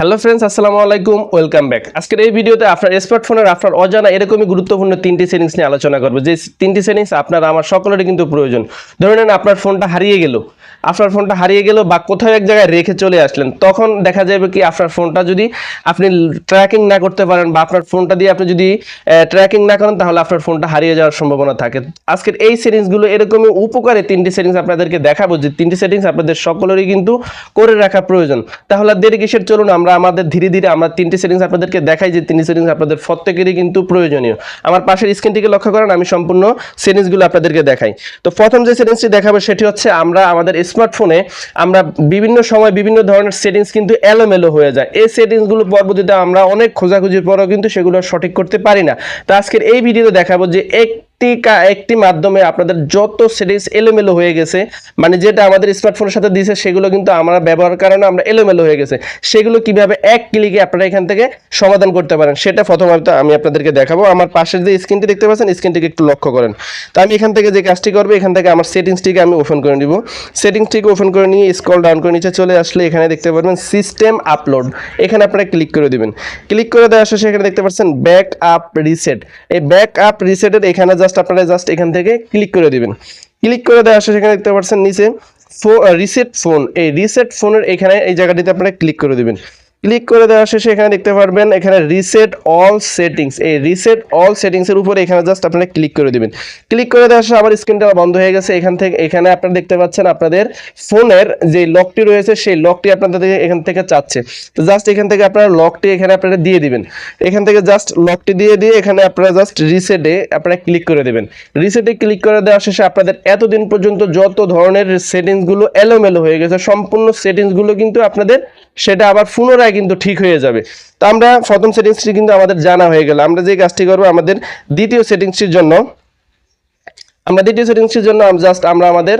Hello friends আসসালামু আলাইকুম welcome back আজকের এই ভিডিওতে আপনার স্মার্টফোনের আপনার অজানা এরকমই গুরুত্বপূর্ণ তিনটি সেটিংস নিয়ে আলোচনা করব। যে তিনটি সেটিংস আপনার, আমার সকলেরই কিন্তু প্রয়োজন। ধরে নেন আপনার ফোনটা হারিয়ে গেল। আপনার ফোনটা হারিয়ে গেল বা কোথাও এক জায়গায় রেখে চলে আসলেন, তখন দেখা যাবে কি আপনার ফোনটা যদি আপনি ট্র্যাকিং না করতে পারেন বা আপনার ফোনটা দিয়ে আপনি যদি ট্র্যাকিং না করেন, তাহলে আপনার ফোনটা হারিয়ে যাওয়ার সম্ভাবনা থাকে। আজকের এই সেটিংসগুলো এরকমই উপকারে তিনটি সেটিংস আপনাদেরকে দেখাবো, যে তিনটি সেটিংস আপনাদের সকলেরই কিন্তু করে রাখা প্রয়োজন। তাহলে দেরি কিসের? চলুন আমরা আমাদের ধীরে ধীরে আমরা তিনটি সেটিংস আপনাদেরকে দেখাই, যে তিনটি সেটিংস আপনাদের প্রত্যেকেরই কিন্তু প্রয়োজনীয়। আমার পাশের স্ক্রিনটিকে লক্ষ্য করেন, আমি সম্পূর্ণ সেটিংসগুলো আপনাদেরকে দেখাই। তো প্রথম যে সেটিংসটি দেখাবো, সেটি হচ্ছে আমরা আমাদের স্মার্টফোনে আমরা বিভিন্ন সময় বিভিন্ন ধরনের সেটিংস কিন্তু এলোমেলো হয়ে যায়। এই সেটিংসগুলো পরবর্তীতে আমরা অনেক খোঁজাখুঁজির পরেও কিন্তু সেগুলো সঠিক করতে পারি না। তো আজকের এই ভিডিওতে দেখাবো যে একটি একটি মাধ্যমে আপনাদের যত সেটিংস এলোমেলো হয়ে গেছে মানে যেটা আমাদের স্মার্টফোনের সাথে দিয়েছে সেগুলো কিন্তু আমরা ব্যবহার কারণে আমরা এলোমেলো হয়ে গেছে। সেগুলো কীভাবে এক ক্লিকে আপনারা এখান থেকে সমাধান করতে পারেন, সেটা প্রথমত আমি আপনাদেরকে দেখাবো। আমার পাশের যে স্ক্রিনটি দেখতে পাচ্ছেন স্ক্রিনটিকে একটু লক্ষ্য করেন। তো আমি এখান থেকে যে কাজটি করব, এখান থেকে আমার সেটিংসটিকে আমি ওপেন করে নিব। সেটিংসটিকে ওপেন করে নিয়ে স্কল ডাউন করে নিচে চলে আসলে এখানে দেখতে পারবেন সিস্টেম আপলোড এখানে আপনারা ক্লিক করে দিবেন। ক্লিক করে দেওয়া শেষে এখানে দেখতে পাচ্ছেন ব্যাক আপ রিসেট এই ব্যাক আপ রিসেটের এখানে জাস্ট আপনারা জাস্ট এখান থেকে ক্লিক করে দিবেন। ক্লিক করে দেওয়া আসে সেখানে দেখতে পাচ্ছেন নিচে রিসেট ফোন এই রিসেট ফোনের এখানে এই জায়গাটিতে আপনারা ক্লিক করে দিবেন। ক্লিক করে দেওয়া শেষে এখানে দেখতে পারবেন, এখানে রিসেট অল সেটিংস এই রিসেট অল সেটিংসের উপরে এখানে জাস্ট আপনারা ক্লিক করে দিবেন। ক্লিক করে দেওয়ার শেষে আমার স্ক্রিনটা বন্ধ হয়ে গেছে। এখান থেকে, এখানে আপনারা দেখতে পাচ্ছেন আপনাদের ফোনের যে লকটি রয়েছে, সেই লকটি আপনাদের এখান থেকে চাচ্ছে। তো জাস্ট এখান থেকে আপনারা লকটি এখানে আপনারা দিয়ে দিবেন। এখান থেকে জাস্ট লকটি দিয়ে দিয়ে এখানে আপনারা জাস্ট রিসেটে আপনারা ক্লিক করে দেবেন। রিসেটে ক্লিক করে দেওয়া শেষে আপনাদের এতদিন পর্যন্ত যত ধরনের সেটিংসগুলো এলোমেলো হয়ে গেছে, সম্পূর্ণ সেটিংসগুলো কিন্তু আপনাদের সেটা আবার পুনরায় কিন্তু ঠিক হয়ে যাবে। তো আমরা প্রথম সেটিংসটি কিন্তু আমাদের জানা হয়ে গেল। আমরা যে কাজটি করব আমাদের দ্বিতীয় সেটিংসটির জন্য, আমরা দ্বিতীয় সেটিংসটির জন্য জাস্ট আমরা আমাদের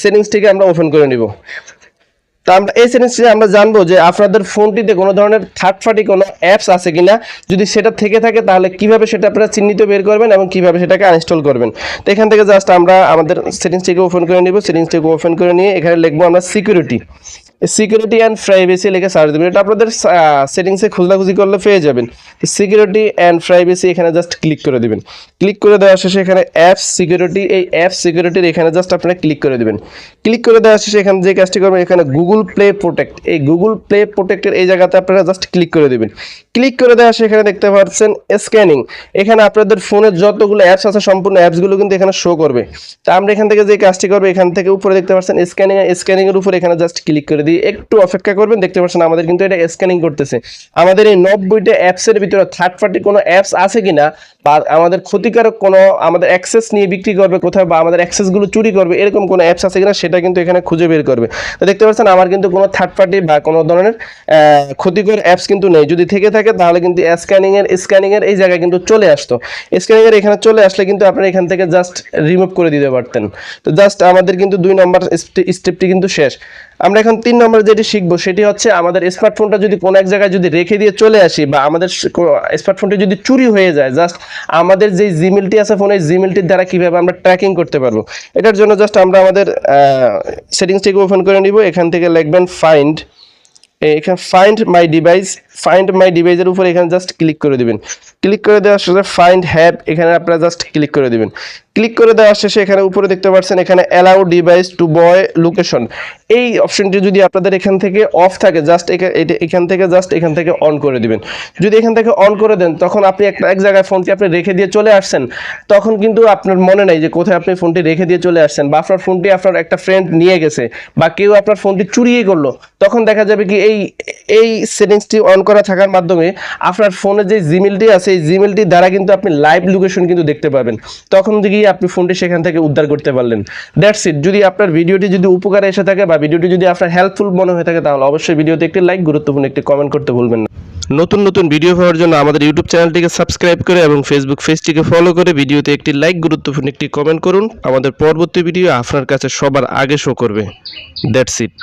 সেটিংসটিকে আমরা ওপেন করে নিব। তা আমরা এই সেটিংসটি আমরা জানব যে আপনাদের ফোনটিতে কোনো ধরনের থার্ড পার্টি কোনো অ্যাপস আছে কিনা। যদি সেটা থেকে থাকে তাহলে কীভাবে সেটা আপনারা চিহ্নিত বের করবেন এবং কীভাবে সেটাকে আনইনস্টল করবেন। তো এখান থেকে জাস্ট আমরা আমাদের সেটিংসটিকে ওপেন করে নিব। সেটিংসটিকে ওপেন করে নিয়ে এখানে লিখব আমরা সিকিউরিটি সিকিউরিটি অ্যান্ড প্রাইভেসি লিখে সার্চ দেবেন। এটা আপনাদের সেটিংসে খোঁজাখুঁজি করলে পেয়ে যাবেন। সিকিউরিটি অ্যান্ড প্রাইভেসি এখানে জাস্ট ক্লিক করে দিবেন। ক্লিক করে দেওয়া শেষে এখানে অ্যাপস সিকিউরিটি এই অ্যাপ সিকিউরিটির এখানে জাস্ট আপনারা ক্লিক করে দেবেন। ক্লিক করে দেওয়া শেষে এখানে যে কাজটি করবেন, এখানে গুগল প্লে প্রোটেক্ট এই গুগল প্লে প্রোটেক্টের এই জায়গাতে আপনারা জাস্ট ক্লিক করে দেবেন। ক্লিক করে দেওয়া সেখানে দেখতে পাচ্ছেন স্ক্যানিং এখানে আপনাদের ফোনের যতগুলো অ্যাপস আছে, সম্পূর্ণ অ্যাপসগুলো কিন্তু এখানে শো করবে। তা আমরা এখান থেকে যে কাজটি করব, এখান থেকে উপরে দেখতে পাচ্ছেন স্ক্যানিং স্ক্যানিং এর উপরে এখানে জাস্ট ক্লিক করে দিয়ে একটু অপেক্ষা করবেন, দেখতে পাচ্ছেন আমাদের কিন্তু এটা স্ক্যানিং করতেছে। আমাদের এই নব্বইটা অ্যাপসের ভিতরে থার্ড পার্টি কোনো অ্যাপস আছে কিনা? বা আমাদের ক্ষতিকারক কোনো আমাদের অ্যাক্সেস নিয়ে বিক্রি করবে কোথাও বা আমাদের অ্যাক্সেসগুলো চুরি করবে, এরকম কোনো অ্যাপস আছে কিনা সেটা কিন্তু এখানে খুঁজে বের করবে। তো দেখতে পাচ্ছেন আমার কিন্তু কোনো থার্ড পার্টি বা কোনো ধরনের ক্ষতিকর অ্যাপস কিন্তু নেই। যদি থেকে থাকে তাহলে কিন্তু স্ক্যানিং এর এই জায়গায় কিন্তু চলে আসতো। স্ক্যানিং এর এখানে চলে আসলে কিন্তু আপনারা এখান থেকে জাস্ট রিমুভ করে দিতে পারতেন। তো জাস্ট আমাদের কিন্তু দুই নম্বর স্টেপটি কিন্তু শেষ। আমরা এখন তিন নম্বর যেটি শিখব সেটি হচ্ছে আমাদের স্মার্টফোনটা যদি কোনো এক জায়গায় যদি রেখে দিয়ে চলে আসি বা আমাদের স্মার্টফোনটি যদি চুরি হয়ে যায় জাস্ট আমাদের যে জিমেলটি আছে ফোনে জিমেলটির দ্বারা কীভাবে আমরা ট্র্যাকিং করতে পারব? এটার জন্য জাস্ট আমরা আমাদের সেটিংসটিকে ওপেন করে নিব। এখান থেকে লিখবেন ফাইন্ড এখানে find my device find my ডিভাইসের উপর এখানে জাস্ট ক্লিক করে দিবেন। ক্লিক করে দেওয়ার শেষে ফাইন্ড হ্যাব এখানে আপনারা জাস্ট ক্লিক করে দিবেন। ক্লিক করে দেওয়ার শেষে এখানে উপরে দেখতে পাচ্ছেন এখানে allow device to boy location এই অপশনটি যদি আপনাদের এখান থেকে অফ থাকে জাস্ট এখান থেকে জাস্ট এখান থেকে অন করে দিবেন। যদি এখান থেকে অন করে দেন, তখন আপনি একটা, এক জায়গায় ফোনটি আপনি রেখে দিয়ে চলে আসছেন, তখন কিন্তু আপনার মনে নাই যে কোথায় আপনি ফোনটি রেখে দিয়ে চলে আসছেন বা আপনার ফোনটি আপনার একটা ফ্রেন্ড নিয়ে গেছে বা কেউ আপনার ফোনটি চুরিয়ে করল, তখন দেখা যাবে কি এই এই সেটিংসটি অন করা থাকার মাধ্যমে আপনার ফোনে যে জিমেলটি আছে, এই জিমেলটির দ্বারা কিন্তু আপনি লাইভ লোকেশন কিন্তু দেখতে পাবেন। তখন থেকে আপনি ফোনটি সেখান থেকে উদ্ধার করতে পারলেন। দ্যাটস ইট যদি আপনার ভিডিওটি যদি উপকারে এসে থাকে বা ভিডিওটি যদি আপনার হেল্পফুল মনে হয়ে থাকে, তাহলে অবশ্যই ভিডিওতে একটি লাইক গুরুত্বপূর্ণ একটি কমেন্ট করতে ভুলবেন না। নতুন নতুন ভিডিও পাওয়ার জন্য আমাদের ইউটিউব চ্যানেলটিকে সাবস্ক্রাইব করে এবং ফেসবুক পেজটিকে ফলো করে ভিডিওতে একটি লাইক গুরুত্বপূর্ণ একটি কমেন্ট করুন। আমাদের পরবর্তী ভিডিও আপনার কাছে সবার আগে শো করবে। That's it